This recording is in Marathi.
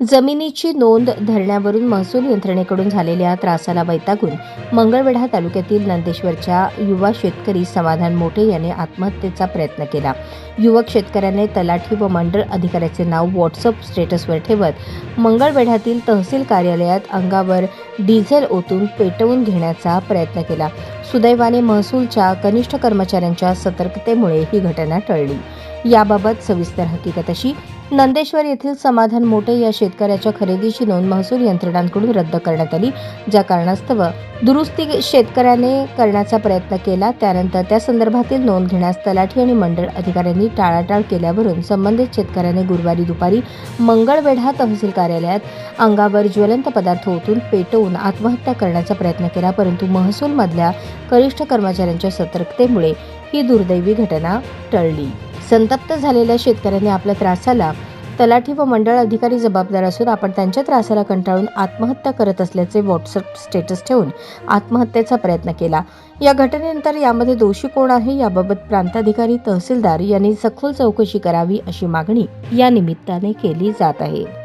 जमिनीची नोंद धरण्यावरून महसूल यंत्रणेकडून झालेल्या त्रासाला वैतागून मंगळवेढा तालुक्यातील नंदेश्वरच्या युवा शेतकरी समाधान मोठे याने आत्महत्येचा प्रयत्न केला. युवक शेतकऱ्याने तलाठी व मंडळ अधिकाऱ्याचे नाव व्हॉट्सअप स्टेटसवर ठेवत मंगळवेढ्यातील तहसील कार्यालयात अंगावर डिझेल ओतून पेटवून घेण्याचा प्रयत्न केला. सुदैवाने महसूलच्या कनिष्ठ कर्मचाऱ्यांच्या सतर्कतेमुळे ही घटना टळली. याबाबत सविस्तर हकीकत अशी नंदेश्वर येथील समाधान मोठे या शेतकऱ्याच्या खरेदीची नोंद महसूल यंत्रणांकडून रद्द करण्यात आली ज्या कारणास्तव दुरुस्ती शेतकऱ्याने करण्याचा प्रयत्न केला. त्यानंतर त्या संदर्भातील नोंद घेण्यास तलाठी आणि मंडळ अधिकाऱ्यांनी टाळाटाळ केल्यावरून संबंधित शेतकऱ्याने गुरुवारी दुपारी मंगळवेढा तहसील कार्यालयात अंगावर ज्वलंत पदार्थ ओतून पेटवून आत्महत्या करण्याचा प्रयत्न केला परंतु महसूलमधल्या कनिष्ठ कर्मचाऱ्यांच्या सतर्कतेमुळे ही दुर्दैवी घटना टळली. संतप्त झालेल्या शेतकऱ्यांनी आपल्या त्रासाला तलाठी व मंडळ अधिकारी जबाबदार असून आपण त्यांच्या त्रासाला कंटाळून आत्महत्या करत असल्याचे व्हॉट्सअप स्टेटस ठेवून आत्महत्येचा प्रयत्न केला. या घटनेनंतर यामध्ये दोषी कोण आहे याबाबत प्रांताधिकारी तहसीलदार यांनी सखोल चौकशी करावी अशी मागणी या निमित्ताने केली जात आहे.